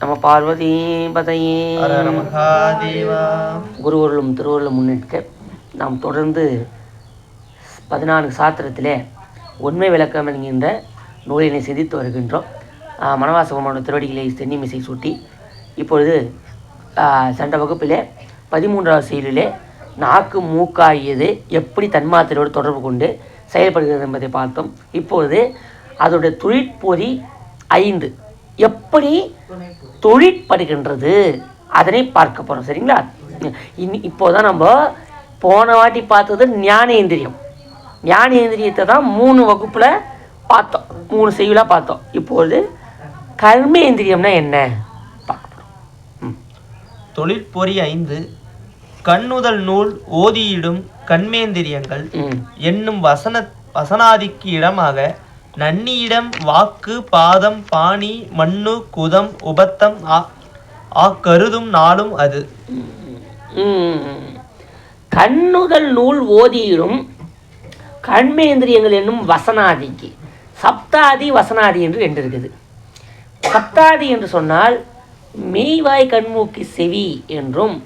நம்ம பார்வதி பதையே. குருவர்களும் திருவருளும் முன்னிட்டு நாம் தொடர்ந்து பதினான்கு சாத்திரத்திலே உண்மை விளக்கம் என்கின்ற நூலினை சிந்தித்து வருகின்றோம். மனவாசகமான திருவடிகளை தென்னிமிசை சூட்டி இப்பொழுது சென்ற வகுப்பிலே பதிமூன்றாவது செயலிலே நாக்கு மூக்காகியது எப்படி தன்மாத்திரையோடு தொடர்பு கொண்டு செயல்படுகிறது என்பதை பார்த்தோம். இப்பொழுது அதோடைய தொழிற்பொறி ஐந்து. எப்படி தொழிற்படுகின்றது? அதனை பார்க்க போகிறோம் சரிங்களா? இனி இப்போதான் நம்ம போன வாட்டி பார்த்தது ஞானேந்திரியம். ஞானேந்திரியத்தை தான் மூணு வகுப்பில் பார்த்தோம். மூணு செய்யுளாக பார்த்தோம். இப்பொழுது கர்மேந்திரியம்னா என்ன? பார்க்க போகிறோம் ம். தொழிற்பொறி ஐந்து கண்ணுதல் நூல் ஓதியிடும் கண்மேந்திரியங்கள் என்னும் வசன வசனாதிக்கு இடமாக நன்னியிடம் வாக்கு பாதம் பாணி மண்ணு குதம் உபத்தம் ஆ ஆ கருதும் நாளும் அது. கண்ணுகள் நூல் ஓதியிடும் கண்மேந்திரியங்கள் என்னும் வசனாதிக்கு. சப்தாதி வசனாதி என்று ரெண்டு இருக்குது சப்தாதி என்று சொன்னால் மெய்வாய் கண்மூக்கு செவி என்றும்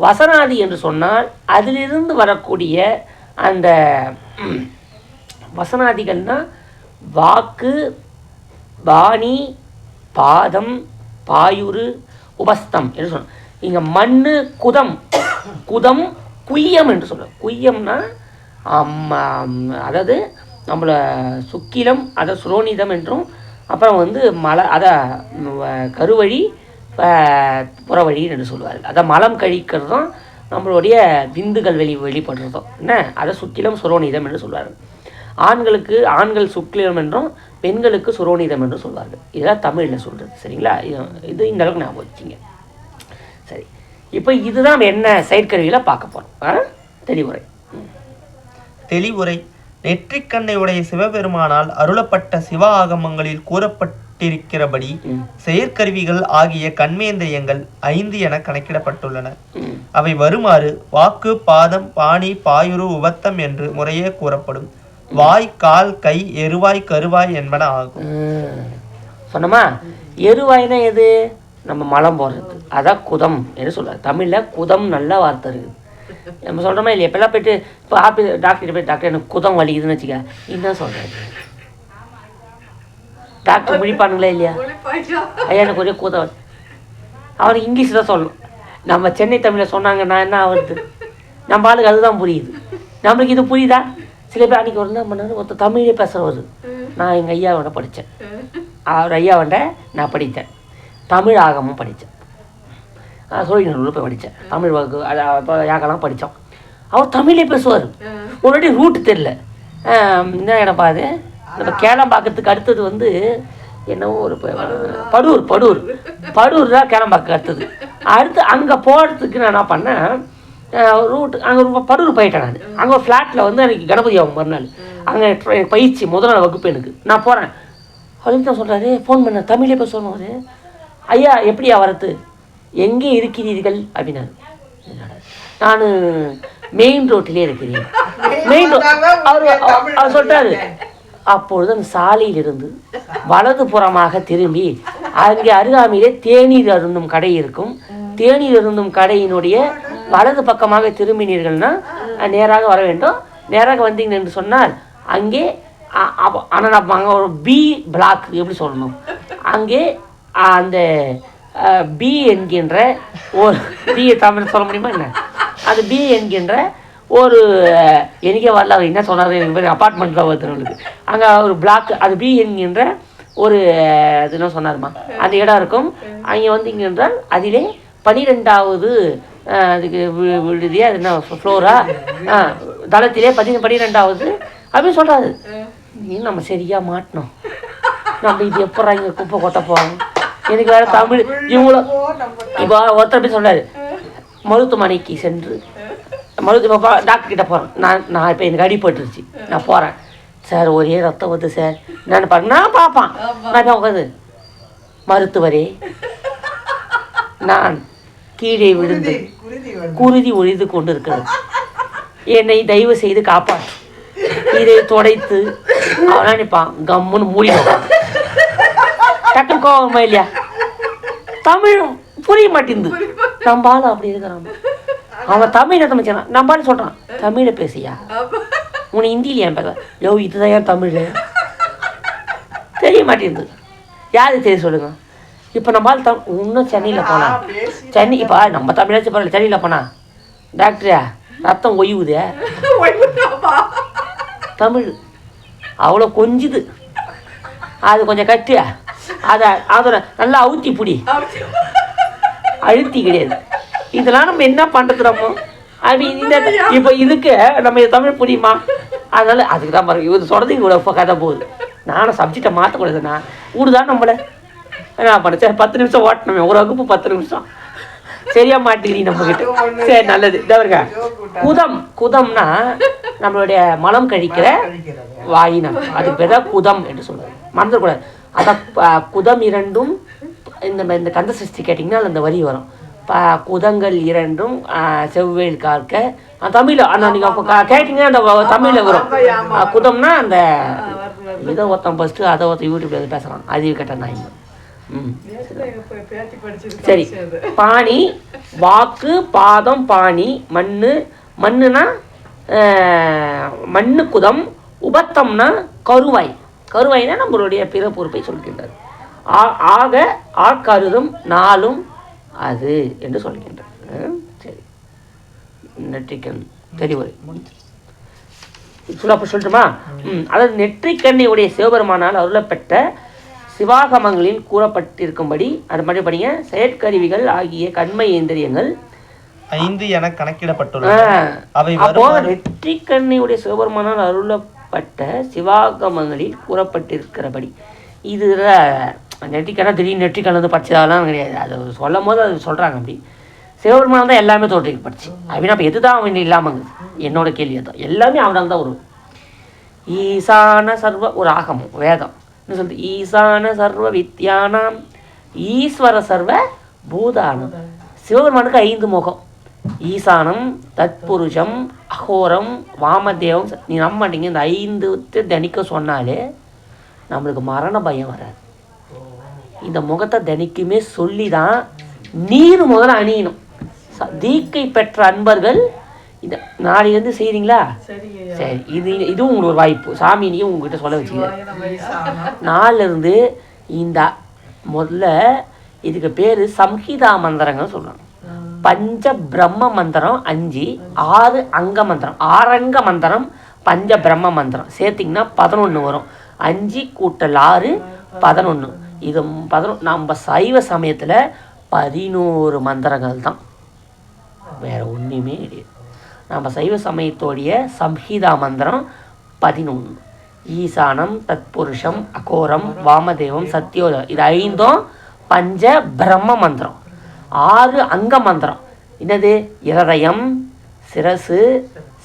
வசனாதி என்று சொன்னால் அதிலிருந்து வரக்கூடிய அந்த வசனாதிகள்னால் வாக்கு பாணி பாதம் பாயுரு உபஸ்தம் என்று சொல்லணும் இங்கே மண் குதம். குதம் குய்யம் என்று சொல்லுவோம் குய்யம்னா அதாவது நம்மள சுக்கிலம் அதை சுரோனிதம் என்றும் அப்புறம் வந்து மலை அதை கருவழி புறவழின்னு புறவழி என்று சொல்லுவார்கள். அதை மலம் கழிக்கிறதும் நம்மளுடைய விந்துகள் வெளி வெளிப்படுறதும். என்ன? அதை சுக்கிலம் சுரோனிதம் என்று சொல்வார்கள். ஆண்களுக்கு ஆண்கள் சுக்கிலம் என்றும் பெண்களுக்கு சுரோனிதம் என்று சொல்வார்கள். இதெல்லாம் தமிழில் சொல்கிறது சரிங்களா? இது- இந்த அளவுக்கு ஞாபகம் வச்சுங்க சரி. இப்போ இதுதான் என்ன செயற்கருவியில் பார்க்க போகிறோம் தெளிவுரை. தெளிவுரை. நெற்றிக்கண்ணை உடைய சிவபெருமானால் அருளப்பட்ட சிவ ஆகமங்களில் கூறப்பட்டிருக்கிறபடி. செயற்கருவிகள் ஆகிய கண்மேந்திரியங்கள் ஐந்து என கணக்கிடப்பட்டுள்ளன. அவை வருமாறு வாக்கு பாதம் பாணி பாயுரு உபத்தம் என்று முறையே கூறப்படும். வாய் கால் கை எருவாய் கருவாய் என்பன ஆகும். ம். சொன்னோமா? எருவாய்னா எது? நம்ம மலம் போடுறது. அதான் குதம் என்று சொல்லுவாங்க தமிழில் குதம் நல்ல வார்த்தை இருக்குது. நம்ம சொல்கிறோமா இல்லையா? இப்போல்லாம் போயிட்டு இப்போ ஆஃபீஸ் டாக்டர் போய் டாக்டர் எனக்கு குதம் வலிக்குதுன்னு வச்சுக்க என்ன சொல்கிறேன் டாக்டர் முடிப்பானுங்களா இல்லையா? ஐயா எனக்கு ஒரே குதம் அவர் அவனுக்கு இங்கிலீஷ் தான் சொல்லணும். நம்ம சென்னை தமிழில் சொன்னாங்கன்னா என்ன ஆகுது நம்ம ஆளுக்கு அதுதான் புரியுது. நம்மளுக்கு இது புரியுதா? சில பேர் அன்றைக்கி ஒரு என்ன பண்ணாரு? ஒருத்தர் தமிழே பேசுகிறவர் நான் எங்கள் ஐயாவோட படித்தேன் அவர் ஐயாவோட நான் படித்தேன். தமிழ் ஆகமும் படித்தேன். சோழிநல்லூர் போய் படித்தேன். தமிழ் வகுப்பு அது அப்போ யாக்கெல்லாம் படித்தோம். அவர் தமிழே பேசுவார். முன்னாடி ரூட்டு தெரில என்ன இடப்பா அது? நம்ம கேளம்பாக்கத்துக்கு அடுத்தது வந்து என்னவோ ஒரு படூர். படூர் படூர். தான் கேளம்பாக்கம் அடுத்தது. அடுத்து அங்கே போகிறதுக்கு நான் என்ன பண்ணேன்? ரூட் அங்கே படூர் போயிட்டேன் நான் அங்கே ஃப்ளாட்டில் வந்து எனக்கு கணபதி ஆகும் மறுநாள். அங்கே பயிற்சி முதல் நாள் வகுப்பு எனக்கு. நான் போகிறேன் அப்படின்னு தான் சொல்கிறாரு ஃபோன் பண்ண தமிழே பேசணும் அவரு. ஐயா எப்படியா வரது எங்கே இருக்கிறீர்கள்? அப்படின்னாரு. நான் மெயின் ரோட்டிலே இருக்கிறேன். மெயின் ரோட் அவர் அவர் சொல்லிட்டாரு அப்பொழுது அந்த சாலையிலிருந்து வலது புறமாக திரும்பி அங்கே அருகாமையிலே தேநீர் அருந்தும் கடை இருக்கும். தேநீர் அருந்தும் கடையினுடைய வலது பக்கமாக திரும்பினீர்கள்னா நேராக வர வேண்டும். நேராக வந்தீங்க என்று சொன்னால் அங்கே ஆனால் நம்ம அங்கே ஒரு பி பிளாக் எப்படி சொல்லணும்? அங்கே அந்த பி என்கின்ற ஒரு பி தமிழ் சொல்ல முடியுமா என்ன? அது பி என்கின்ற ஒரு அஹ், எனக்கே வரல அவர் என்ன சொன்னார் எனக்கு பேர்? அப்பார்ட்மெண்ட்டில் ஒருத்தவங்களுக்கு அங்கே ஒரு பிளாக் அது பி என்கின்ற ஒரு இதுன்னு என்ன சொன்னாருமா? அந்த இடம் இருக்கும். அங்கே வந்தீங்க என்றால் அதிலே பனிரெண்டாவது அதுக்கு வி- விடுதியா அது என்ன ஃப்ளோரா? தளத்திலே பதி பனிரெண்டாவது. அப்படின்னு சொல்கிறாரு நீ நம்ம சரியாக மாட்டினோம். நம்ம இது எப்படா இங்கே குப்பை கொட்ட போகிறோம் எனக்கு வேற தமிழ் இவங்கள இப்போ ஒருத்தர் எப்படி சொல்றாரு மருத்துவமனைக்கு சென்று மருத்துவ டாக்டர் கிட்ட போகிறேன் நான் நான் இப்போ எனக்கு அடிபட்டுருச்சு நான் போகிறேன் சார் ஒரே ரத்தம் வருது சார். நான் பாருங்க நான் பார்ப்பான். நான் போய் உட்காந்து மருத்துவரே நான் கீழே விழுந்து குருதி ஒழிந்து கொண்டிருக்கிறது. என்னை தயவு செய்து காப்பாற்று. இதை துடைத்து அவனா நினைப்பான் கம்முன்னு மூடிடுவான் டக்குன்னு கோவமா இல்லையா? தமிழ் புரிய மாட்டேங்குது. நம்பால அப்படி இருக்கிறான். அவன் தமிழ் தமிச்சான் மச்சான் சொல்கிறான் தமிழை பேசியா உனக்கு ஹிந்தியில் ஏன் பேச யோ இதுதான் ஏன் தமிழ் தெரிய மாட்டேங்குது. யார் தெரிய சொல்லுங்கள் இப்போ நம்ம ஆள் தம் இன்னும் சென்னையில் போனா. சென்னை இப்போ நம்ம தமிழாச்சும் பரவாயில்ல சென்னையில் போனா. டாக்டரா ரத்தம் ஒய்வுதே தமிழ். அவ்வளோ கொஞ்சுது. அது கொஞ்சம் கட்டு. அதை அதோட நல்லா அவுத்தி பிடி. அழுத்தி கிடையாது. இதெல்லாம் நம்ம என்ன பண்ணுறது நம்ம? அது இந்த இப்போ இதுக்கு நம்ம இது தமிழ் புரியுமா? அதனால அதுக்கு தான் பாருங்க இவர் சொல்கிறது இவ்வளோ கதை போகுது. நானும் சப்ஜெக்டை மாற்றக்கூடாதுண்ணா ஊடுதான் நம்மளை? என்ன பண்ண சரி பத்து நிமிஷம் ஓட்டணுமே ஒரு வகுப்பு பத்து நிமிஷம். சரியா மாட்டேங்கிறீ நம்ம கிட்ட. சரி நல்லது. இதவருங்க குதம் குதம்னா நம்மளுடைய மலம் கழிக்கிற வாயினம். அதுக்கு பேர் தான் குதம் என்று சொல்லுவாங்க மறந்துடக்கூடாது. அதான் குதம் இரண்டும் இந்த இந்த கந்த சஷ்டி கேட்டிங்கன்னா அந்த வரி வரும். ப குதங்கள் இரண்டும் செவ்வேல் காக்க ஆ, தமிழ்ல ஆனால் நீங்கள் அப்போ கேட்டிங்க அந்த தமிழ்ல வரும். குதம்னா அந்த இதை ஒருத்தன் ஃபஸ்ட்டு அதை ஒருத்தன் யூடியூப்ல பேசுகிறான் அறிவு கட்ட நாய். ம் சரி. பாணி வாக்கு பாதம் பாணி மண்ணு மண்ணுனா மண்ணு குதம் உபத்தம்னா கருவாய். கருவாய்னா நம்மளுடைய பிற பொறுப்பை சொல்கின்றது ஆ- ஆக ஆட்கருதும் நாளும் அது என்று சொல்கின்றது சரி. நெற்றிக்கண் தெளிவுரை சொல்ல அப்போ சொல்லட்டுமா ம் அதாவது நெற்றிக்கண்ணையுடைய சிவபெருமானால் அருளப்பெற்ற சிவாகமங்களில் கூறப்பட்டிருக்கும்படி அது மாதிரி படிங்க செயற்கருவிகள் ஆகிய கண்மை இந்திரியங்கள் ஐந்து என கணக்கிடப்பட்டுள்ளன. அப்போ வருமாறு நெற்றிக்கண்ணையுடைய சிவபெருமானால் அருளப்பட்ட சிவாகமங்களில் கூறப்பட்டிருக்கிறபடி. இது நெற்றிக்கண்ணா திடீர்னு நெற்றிக்கண் வந்து படிச்சதாலாம் கிடையாது. அது சொல்லும் போது அது சொல்கிறாங்க அப்படி. சிவபெருமான் தான் எல்லாமே தோற்றிக்கப்பட்டுச்சு அப்படின்னா அப்போ எதுதான் அவன் இல்லாமங்க என்னோட கேள்வி தான் எல்லாமே அவனால் தான் வரும். ஈசான சர்வ ஒரு ஆகமம் வேதம். என்ன சொல்றது ஈசான சர்வ வித்யானாம் ஈஸ்வர சர்வ பூதானம் சிவபெருமானுக்கு ஐந்து முகம் ஈசானம் தத்புருஷம் அகோரம் வாமதேவம் நீ நம்ப மாட்டீங்க இந்த ஐந்து தினிக்க சொன்னாலே நம்மளுக்கு மரண பயம் வராது இந்த முகத்தை தினைக்குமே சொல்லி தான் நீர் முதல்ல அணியணும் ச- தீக்கை பெற்ற அன்பர்கள் இந்த நாளையிலேருந்து செய்கிறீங்களா சரி இது இதுவும் உங்களுக்கு ஒரு வாய்ப்பு. சாமினியும் உங்ககிட்ட சொல்ல வச்சுக்க நாலுல இருந்து இந்த முதல்ல இதுக்கு பேர் சம்ஹிதா மந்திரங்கள் சொல்றாங்க பஞ்ச பிரம்ம மந்திரம் அஞ்சு ஆறு அங்க மந்திரம். ஆறங்க மந்திரம் பஞ்ச பிரம்ம மந்திரம். சேர்த்திங்கன்னா பதினொன்று வரும். அஞ்சு கூட்டல் ஆறு பதினொன்று இது பதினொன்று நம்ம சைவ சமயத்தில் பதினோரு மந்திரங்கள் தான் வேற ஒன்றுமே கிடையாது. நம்ம சைவ சமயத்தோடைய சம்ஹிதா மந்திரம் பதினொன்று ஈசானம் தத்புருஷம் அகோரம் வாமதேவம் சத்யோத இது ஐந்தும் பஞ்ச பிரம்ம மந்திரம். ஆறு அங்க மந்திரம். என்னது? இருதயம் சிரசு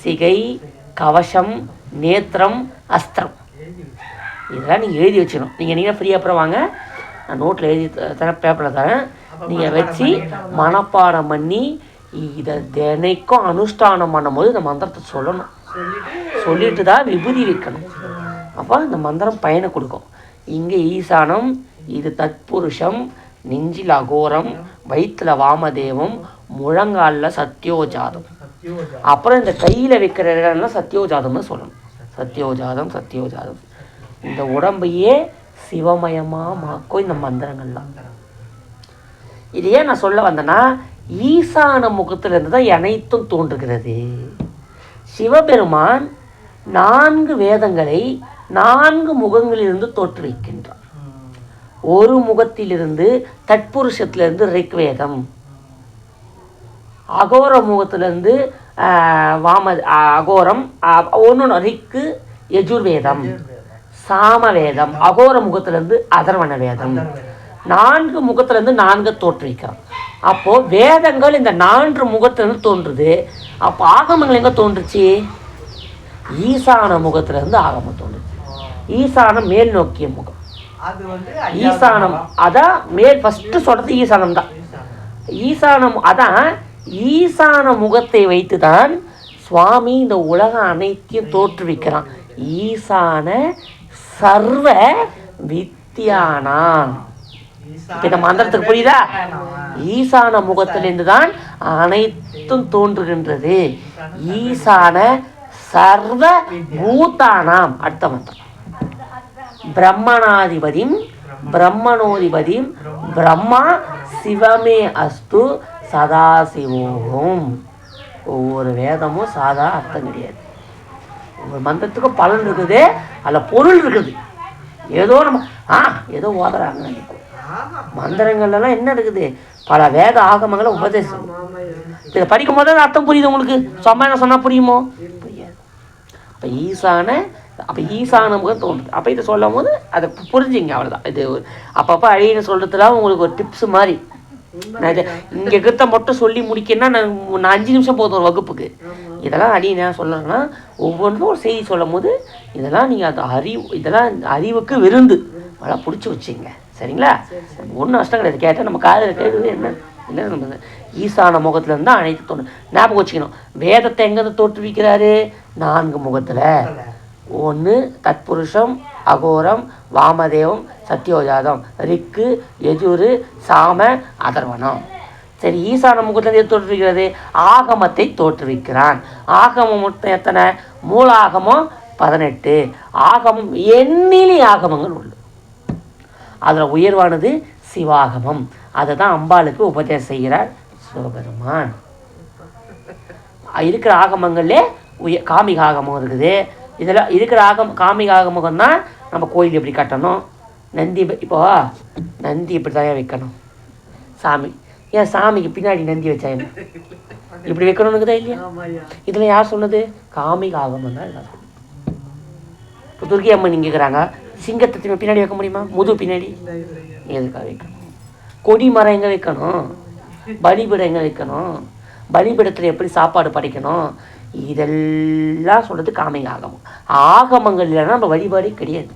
சிகை கவசம் நேத்திரம் அஸ்திரம். இதெல்லாம் நீங்கள் எழுதி வச்சிடணும். நீங்கள் நீங்கள் ஃப்ரீயாக அப்புறம் வாங்க. நான் நோட்டில் எழுதி தரேன் பேப்பரில் தரேன். நீங்கள் வச்சு மனப்பாடம் பண்ணி இதை தினைக்கும் அனுஷ்டானம் பண்ணும்போது இந்த மந்திரத்தை சொல்லணும். சொல்லிட்டு தான் விபூதி வைக்கணும். அப்போ இந்த மந்திரம் பயனை கொடுக்கும். இங்கே ஈசானம் இது தத்புருஷம் நெஞ்சில் அகோரம் வயிற்றுல வாமதேவம் முழங்காலில் சத்யோஜாதம். அப்புறம் இந்த கையில் வைக்கிற இடம்லாம் சத்யோஜாதம்னு சொல்லணும். சத்யோஜாதம் சத்யோஜாதம். இந்த உடம்பையே சிவமயமாக மாக்கும் இந்த மந்திரங்கள்லாம். இது ஏன் நான் சொல்ல வந்தேன்னா ஈசான முகத்திலிருந்து தான் அனைத்தும் தோன்றுகிறது. சிவபெருமான் நான்கு வேதங்களை நான்கு முகங்களிலிருந்து தோற்றுவிக்கின்றான் ஒரு முகத்திலிருந்து தட்புருஷத்திலிருந்து ரிக்வேதம். அகோர முகத்திலிருந்து வாம அகோரம் ஒன்று ரிக்கு யஜுர்வேதம் சாமவேதம் அகோர முகத்திலிருந்து அதர்வண வேதம் நான்கு முகத்திலிருந்து நான்கு தோற்றுவிக்கிறான். அப்போ வேதங்கள் இந்த நான்கு முகத்திலிருந்து தோன்றுது. அப்போ ஆகமங்கள் எங்க தோன்றுச்சு? ஈசான முகத்திலிருந்து ஆகமம் தோன்றுச்சு. ஈசானம் மேல் நோக்கிய முகம். ஈசானம் அதான் மேல் ஃபர்ஸ்ட் சொல்றது ஈசானம் தான். ஈசானம் அதான் ஈசான முகத்தை வைத்து தான் சுவாமி இந்த உலகம் அனைத்தையும் தோற்றுவிக்கிறான். ஈசான சர்வ வித்யானாம் இப்ப இந்த மந்திரத்துக்கு புரியுதா? ஈசான முகத்திலிருந்து தான் அனைத்தும் தோன்றுகின்றது. ஈசான சர்வ பூத்தானாம் அடுத்த மந்திரம். பிரம்மணாதிபதிம் பிரம்மணோதிபதிம் பிரம்மா சிவமே அஸ்து சதாசிவோகம். ஒவ்வொரு வேதமும் சாதா அர்த்தம் கிடையாது. ஒவ்வொரு மந்திரத்துக்கும் பலன் இருக்குது அதில் பொருள் இருக்குது. ஏதோ நம்ம ஆ ஏதோ ஓதுறாங்க நினைக்கும் மந்திரங்கள்லாம் என்ன இருக்குது பல வேத ஆகமங்களை உபதேசம். இதை படிக்கும் போது அர்த்தம் புரியுது உங்களுக்கு? சும்மா என்ன சொன்னால் புரியுமோ? புரியாது. அப்போ ஈசான அப்போ ஈசான முகம் தோன்றுது. அப்போ இதை சொல்லும் போது அதை புரிஞ்சுங்க அவ்வளோதான் இது அப்பப்போ அழின்னு சொல்கிறதுலாம் உங்களுக்கு ஒரு டிப்ஸ் மாதிரி. இங்கே இருக்கிறத மட்டும் சொல்லி முடிக்கணும்னா நான் நான் அஞ்சு நிமிஷம் போதும் ஒரு வகுப்புக்கு. இதெல்லாம் அடி நான் சொல்லுறேன்னா ஒவ்வொன்றும் ஒரு செய்தி சொல்லும் போது இதெல்லாம் நீங்கள் அந்த அறிவு இதெல்லாம் அறிவுக்கு விருந்து. அதெல்லாம் பிடிச்சி வச்சுங்க. சரிங்களா? ஒன்றும் நஷ்டம் கிடையாது. கேட்டால் நம்ம காதில் கேட்குறது என்ன என்ன நம்ம ஈசான முகத்துல இருந்தால் அனைத்து தோணும் ஞாபகம் வச்சுக்கணும். வேதத்தை எங்கேருந்து தோற்றுவிக்கிறாரு? நான்கு முகத்தில். ஒன்று தத்புருஷம் அகோரம் வாமதேவம் சத்யோஜாதம் ரிக்கு யஜுரு சாம அதர்வனம் சரி ஈசான முகத்தில் எது தோற்றுவிக்கிறது? ஆகமத்தை தோற்றுவிக்கிறான். ஆகமம் மொத்தம் எத்தனை? மூலாகமம் பதினெட்டு. ஆகமம் எண்ணிலி ஆகமங்கள் உண்டு. அதில் உயர்வானது சிவாகமம். அதை தான் அம்பாளுக்கு உபதேசம் செய்கிறார் சிவபெருமான். இருக்கிற ஆகமங்கள்லே உய காமிக ஆகமம் இருக்குது. இதில் இருக்கிற ஆகம் காமிக ஆகமம் தான் நம்ம கோயில் எப்படி கட்டணும்? நந்தி இப்ப- நந்தி இப்படி தான் வைக்கணும்? சாமி. ஏன் சாமிக்கு பின்னாடி நந்தி வச்சா என்ன? இப்படி வைக்கணும்னுக்குதா இல்லையா? இதில் யார் சொன்னது? காமிக ஆகமம் தான். இப்போ துர்க்கி அம்மன் இங்கே இருக்கிறாங்க. சிங்கத்தை திரும்ப பின்னாடி வைக்க முடியுமா? முது பின்னாடி. எதுக்காக வைக்கணும்? கொடி மரம் எங்கே வைக்கணும்? பலிபீடம் எங்கே வைக்கணும்? பலிபீடத்தில் எப்படி சாப்பாடு படைக்கணும்? இதெல்லாம் சொல்கிறது காமிக ஆகமம். ஆகமங்கள் இல்லைன்னா நம்ம வழிபாடே கிடையாது.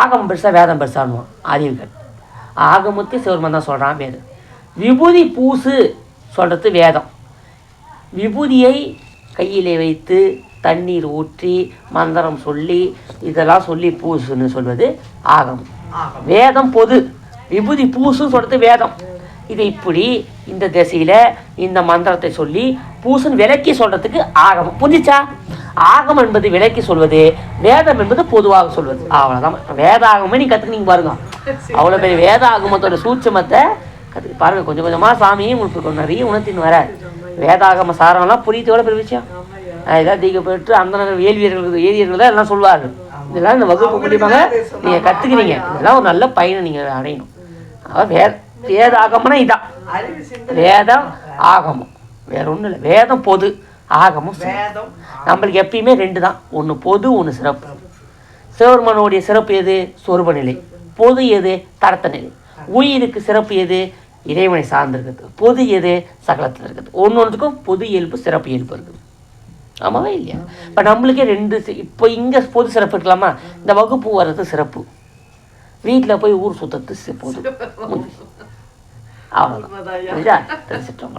ஆகமம் பெருசாக வேதம் பெருசானுவான் அறிவுகள். ஆகமத்தை சிவருமன் தான் சொல்கிறான் பேர் விபூதி பூசு சொல்கிறது வேதம். விபூதியை கையிலே வைத்து தண்ணீர் ஊற்றி மந்திரம் சொல்லி இதெல்லாம் சொல்லி பூசுன்னு சொல்வது ஆகமம். வேதம் பொது. விபூதி பூசுன்னு சொல்றது வேதம். இது இப்படி இந்த திசையில இந்த மந்திரத்தை சொல்லி பூசுன்னு விலக்கி சொல்றதுக்கு ஆகமம். புரிஞ்சுச்சா? ஆகமம் என்பது விலக்கி சொல்வது வேதம் என்பது பொதுவாக சொல்வது. அவ்வளோதான் வேத ஆகமே நீங்க கற்றுக்கினீங்க பாருங்க. அவ்வளோ பெரிய வேத ஆகமத்தோட சூட்சமத்தை கற்று பாருங்க கொஞ்சம் கொஞ்சமா சாமி உங்களுக்கு நிறைய உணர்த்தின்னு வர வேதாகம சாரம்லாம் புரியுது எவ்வளோ பெரிய விஷயம்? இதான் தீக்க பெற்று அந்த வேலியர்கள் ஏரியர்கள் தான் எல்லாம் சொல்வார்கள். இதெல்லாம் இந்த வகுப்பு மூலியமாக நீங்கள் கற்றுக்கிறீங்க இதெல்லாம் ஒரு நல்ல பயனை நீங்கள் அடையணும். அதாவது வே வேத ஆகமம்னா இதான். வேதம் ஆகமம். வேற ஒன்றும் இல்லை. வேதம் பொது ஆகமம். நம்மளுக்கு எப்பயுமே ரெண்டு தான். ஒன்று பொது ஒன்று சிறப்பு. சிவபெருமானுடைய சிறப்பு எது? சொருப நிலை. பொது எது? தரத்த நிலை. உயிருக்கு சிறப்பு எது? இறைவனை சார்ந்திருக்குது பொது எது? சகலத்தில் இருக்குது. ஒன்று ஒன்றுக்கும் பொது இயல்பு சிறப்பு இயல்பு இருக்குது. ஆமாவா இல்லையா? இப்போ நம்மளுக்கே ரெண்டு இப்போ இங்கே பொது சிறப்பு இருக்கலாமா? இந்த வகுப்பு வர்றது சிறப்பு. வீட்டில் போய் ஊர் சுத்தத்து சி- பொது அவ்வளோதான் தெரிஞ்சிட்டோம்.